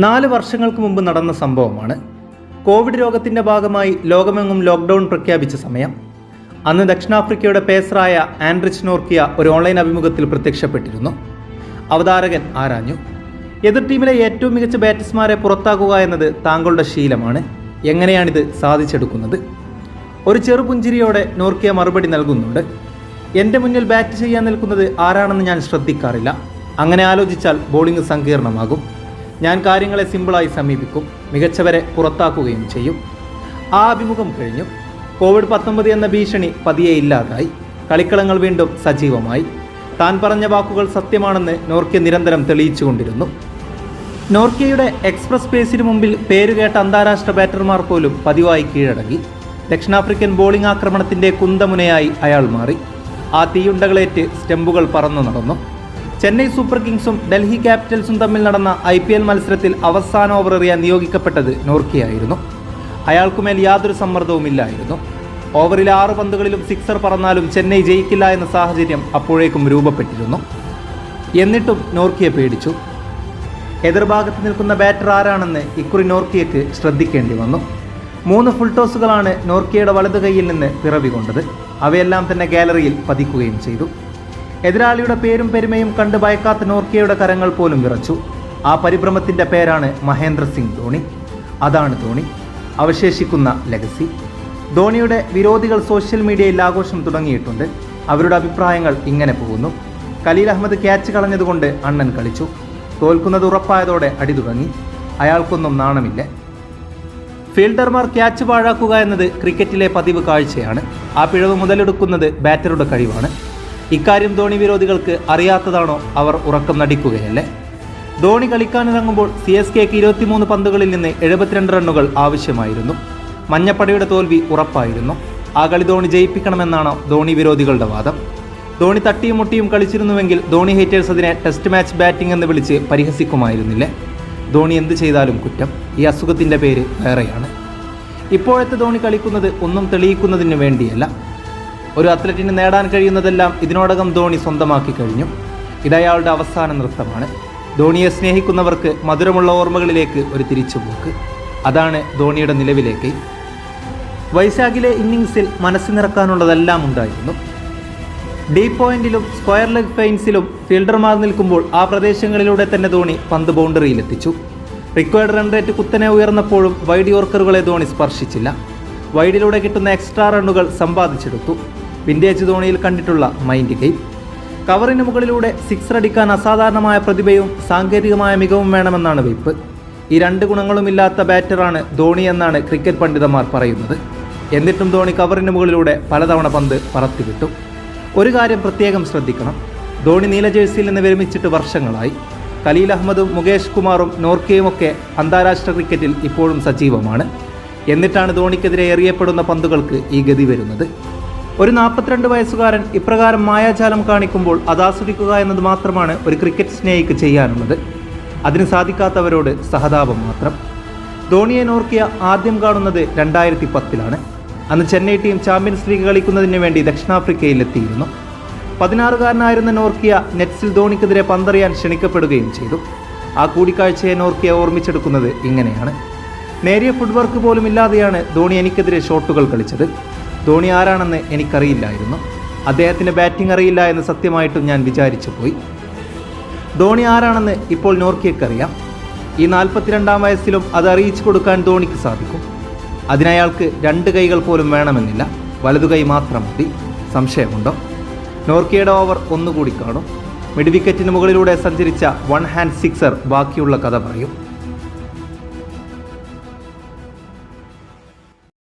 നാല് വർഷങ്ങൾക്ക് മുമ്പ് നടന്ന സംഭവമാണ്. കോവിഡ് രോഗത്തിന്റെ ഭാഗമായി ലോകമെങ്ങും ലോക്ക്ഡൗൺ പ്രഖ്യാപിച്ച സമയം. അന്ന് ദക്ഷിണാഫ്രിക്കയുടെ പേസറായ ആൻഡ്രിച്ച് നോർക്കിയ ഒരു ഓൺലൈൻ അഭിമുഖത്തിൽ പ്രത്യക്ഷപ്പെട്ടിരുന്നു. അവതാരകൻ ആരാഞ്ഞു. എതിർ ടീമിലെ ഏറ്റവും മികച്ച ബാറ്റ്സ്മാരെ പുറത്താക്കുക എന്നത് താങ്കളുടെ ശീലമാണ്. എങ്ങനെയാണിത് സാധിച്ചെടുക്കുന്നത്? ഒരു ചെറുപുഞ്ചിരിയോടെ നോർക്കിയ മറുപടി നൽകുന്നുണ്ട്. എന്റെ മുന്നിൽ ബാറ്റ് ചെയ്യാൻ നിൽക്കുന്നത് ആരാണെന്ന് ഞാൻ ശ്രദ്ധിക്കാറില്ല. അങ്ങനെ ആലോചിച്ചാൽ ബോളിംഗ് സങ്കീർണമാകും. ഞാൻ കാര്യങ്ങളെ സിമ്പിളായി സമീപിക്കും മികച്ചവരെ പുറത്താക്കുകയും ചെയ്യും. ആ അഭിമുഖം കഴിഞ്ഞു. കോവിഡ് പത്തൊമ്പത് എന്ന ഭീഷണി പതിയെ ഇല്ലാതായി. കളിക്കളങ്ങൾ വീണ്ടും സജീവമായി. താൻ പറഞ്ഞ വാക്കുകൾ സത്യമാണെന്ന് നോർക്കി നിരന്തരം തെളിയിച്ചുകൊണ്ടിരുന്നു. നോർക്കിയുടെ എക്സ്പ്രസ് പേസിന് മുമ്പിൽ പേരുകേട്ട അന്താരാഷ്ട്ര ബാറ്റർമാർ പോലും പതിവായി കീഴടങ്ങി. ദക്ഷിണാഫ്രിക്കൻ ബോളിംഗ് ആക്രമണത്തിന്റെ കുന്തമുനയായി അയാൾ മാറി. ആ തീയുണ്ടകളേറ്റ് സ്റ്റെമ്പുകൾ പറന്നു നടന്നു. ചെന്നൈ സൂപ്പർ കിങ്സും ഡൽഹി ക്യാപിറ്റൽസും തമ്മിൽ നടന്ന ഐ പി എൽ മത്സരത്തിൽ അവസാന ഓവർ എറിയാൻ നിയോഗിക്കപ്പെട്ടത് നോർക്കിയായിരുന്നു. അയാൾക്കുമേൽ യാതൊരു സമ്മർദ്ദവുമില്ലായിരുന്നു. ഓവറിൽ ആറ് പന്തുകളിലും സിക്സർ പറന്നാലും ചെന്നൈ ജയിക്കില്ല എന്ന സാഹചര്യം അപ്പോഴേക്കും രൂപപ്പെട്ടിരുന്നു. എന്നിട്ടും നോർക്കിയെ പേടിച്ചു. എതിർഭാഗത്ത് നിൽക്കുന്ന ബാറ്റർ ആരാണെന്ന് ഇക്കുറി നോർക്കിയക്ക് ശ്രദ്ധിക്കേണ്ടി വന്നു. മൂന്ന് ഫുൾ ടോസുകളാണ് നോർക്കിയയുടെ വലതു കൈയിൽ നിന്ന് പിറവികൊണ്ടത്. അവയെല്ലാം തന്നെ ഗാലറിയിൽ പതിക്കുകയും ചെയ്തു. എതിരാളിയുടെ പേരും പെരുമയും കണ്ട് ഭയക്കാത്ത നോർക്കിയയുടെ കരങ്ങൾ പോലും വിറച്ചു. ആ പരിഭ്രമത്തിന്റെ പേരാണ് മഹേന്ദ്ര സിംഗ് ധോണി. അതാണ് ധോണി. അവശേഷിക്കുന്ന ലെഗസി. ധോണിയുടെ വിരോധികൾ സോഷ്യൽ മീഡിയയിൽ ആഘോഷം തുടങ്ങിയിട്ടുണ്ട്. അവരുടെ അഭിപ്രായങ്ങൾ ഇങ്ങനെ പോകുന്നു. കലീൽ അഹമ്മദ് ക്യാച്ച് കളഞ്ഞതുകൊണ്ട് അണ്ണൻ കളിച്ചു. തോൽക്കുന്നത് ഉറപ്പായതോടെ അടി തുടങ്ങി. അയാൾക്കൊന്നും നാണമില്ല. ഫീൽഡർമാർ ക്യാച്ച് പാഴാക്കുക എന്നത് ക്രിക്കറ്റിലെ പതിവ് കാഴ്ചയാണ്. ആ പിഴവ് മുതലെടുക്കുന്നത് ബാറ്ററുടെ കഴിവാണ്. ഇക്കാര്യം ധോണി വിരോധികൾക്ക് അറിയാത്തതാണോ അവർ ഉറക്കം നടിക്കുകയല്ലേ? ധോണി കളിക്കാനിറങ്ങുമ്പോൾ സി എസ് കെക്ക് ഇരുപത്തിമൂന്ന് പന്തുകളിൽ നിന്ന് എഴുപത്തിരണ്ട് റണ്ണുകൾ ആവശ്യമായിരുന്നു. മഞ്ഞപ്പടയുടെ തോൽവി ഉറപ്പായിരുന്നു. ആ കളി ധോണി ജയിപ്പിക്കണമെന്നാണ് ധോണി വിരോധികളുടെ വാദം. ധോണി തട്ടിയും മുട്ടിയും കളിച്ചിരുന്നുവെങ്കിൽ ധോണി ഹേറ്റേഴ്സ് അതിനെ ടെസ്റ്റ് മാച്ച് ബാറ്റിംഗ് എന്ന് വിളിച്ച് പരിഹസിക്കുമായിരുന്നില്ലേ? ധോണി എന്ത് ചെയ്താലും കുറ്റം. ഈ അസുഖത്തിന്റെ പേര് വേറെയാണ്. ഇപ്പോഴത്തെ ധോണി കളിക്കുന്നത് ഒന്നും തെളിയിക്കുന്നതിന് വേണ്ടിയല്ല. ഒരു അത്ലറ്റിന് നേടാൻ കഴിയുന്നതെല്ലാം ഇതിനോടകം ധോണി സ്വന്തമാക്കി കഴിഞ്ഞു. ഇതയാളുടെ അവസാന നൃത്തമാണ്. ധോണിയെ സ്നേഹിക്കുന്നവർക്ക് മധുരമുള്ള ഓർമ്മകളിലേക്ക് ഒരു തിരിച്ചുപോക്ക്. അതാണ് ധോണിയുടെ നിലവിലേക്ക്. വൈശാഖിലെ ഇന്നിങ്സിൽ മനസ്സ് നിറക്കാനുള്ളതെല്ലാം ഉണ്ടായിരുന്നു. ഡീ പോയിന്റിലും സ്ക്വയർ ലെഗ് ഫെയിൻസിലും ഫീൽഡർമാർ നിൽക്കുമ്പോൾ ആ പ്രദേശങ്ങളിലൂടെ തന്നെ ധോണി പന്ത് ബൗണ്ടറിയിലെത്തിച്ചു. റിക്വയർഡ് റൺ റേറ്റ് കുത്തനെ ഉയർന്നപ്പോഴും വൈഡ് യോർക്കറുകളെ ധോണി സ്പർശിച്ചില്ല. വൈഡിലൂടെ കിട്ടുന്ന എക്സ്ട്രാ റണ്ണുകൾ സമ്പാദിച്ചെടുത്തു. വിന്റേജ് ധോണിയിൽ കണ്ടിട്ടുള്ള മൈൻഡ് ഗെയിം. കവറിന് മുകളിലൂടെ സിക്സർ അടിക്കാൻ അസാധാരണമായ പ്രതിഭയും സാങ്കേതികമായ മികവും വേണമെന്നാണ് വെയ്പ്പ്. ഈ രണ്ട് ഗുണങ്ങളുമില്ലാത്ത ബാറ്ററാണ് ധോണി എന്നാണ് ക്രിക്കറ്റ് പണ്ഡിതന്മാർ പറയുന്നത്. എന്നിട്ടും ധോണി കവറിന് മുകളിലൂടെ പലതവണ പന്ത് പറത്തിവിട്ടു. ഒരു കാര്യം പ്രത്യേകം ശ്രദ്ധിക്കണം. ധോണി നീല ജേഴ്സിയിൽ നിന്ന് വിരമിച്ചിട്ട് വർഷങ്ങളായി. കലീൽ അഹമ്മദും മുകേഷ് കുമാറും നോർക്കയുമൊക്കെ അന്താരാഷ്ട്ര ക്രിക്കറ്റിൽ ഇപ്പോഴും സജീവമാണ്. എന്നിട്ടാണ് ധോണിക്കെതിരെ എറിയപ്പെടുന്ന പന്തുകൾക്ക് ഈ ഗതി വരുന്നത്. ഒരു നാൽപ്പത്തിരണ്ട് വയസ്സുകാരൻ ഇപ്രകാരം മായാജാലം കാണിക്കുമ്പോൾ അതാസ്വദിക്കുക എന്നത് മാത്രമാണ് ഒരു ക്രിക്കറ്റ് സ്നേഹിക്ക് ചെയ്യാനുള്ളത്. അതിന് സാധിക്കാത്തവരോട് സഹതാപം മാത്രം. ധോണിയെ നോർക്കിയ ആദ്യം കാണുന്നത് രണ്ടായിരത്തി പത്തിലാണ് അന്ന് ചെന്നൈ ടീം ചാമ്പ്യൻസ് ലീഗ് കളിക്കുന്നതിന് വേണ്ടി ദക്ഷിണാഫ്രിക്കയിൽ എത്തിയിരുന്നു പതിനാറുകാരനായിരുന്ന നോർക്കിയ നെറ്റ്സിൽ ധോണിക്കെതിരെ പന്തറിയാൻ ക്ഷണിക്കപ്പെടുകയും ചെയ്തു. ആ കൂടിക്കാഴ്ചയെ നോർക്കിയ ഓർമ്മിച്ചെടുക്കുന്നത് ഇങ്ങനെയാണ്. നേരിയ ഫുട്വർക്ക് പോലും ഇല്ലാതെയാണ് ധോണി എനിക്കെതിരെ ഷോട്ടുകൾ കളിച്ചത്. ധോണി ആരാണെന്ന് എനിക്കറിയില്ലായിരുന്നു. അദ്ദേഹത്തിന് ബാറ്റിംഗ് അറിയില്ല എന്ന് സത്യമായിട്ടും ഞാൻ വിചാരിച്ചു പോയി. ധോണി ആരാണെന്ന് ഇപ്പോൾ നോർക്കിയക്കറിയാം ഈ നാൽപ്പത്തിരണ്ടാം വയസ്സിലും അത് അറിയിച്ചു കൊടുക്കാൻ ധോണിക്ക് സാധിക്കും. അതിനയാൾക്ക് രണ്ട് കൈകൾ പോലും വേണമെന്നില്ല. വലതു കൈ മാത്രം മതി. സംശയമുണ്ടോ? നോർക്കിയുടെ ഓവർ ഒന്നുകൂടി കാണും. മിഡ് വിക്കറ്റിന് മുകളിലൂടെ സഞ്ചരിച്ച വൺ ഹാൻഡ് സിക്സർ ബാക്കിയുള്ള കഥ പറയും.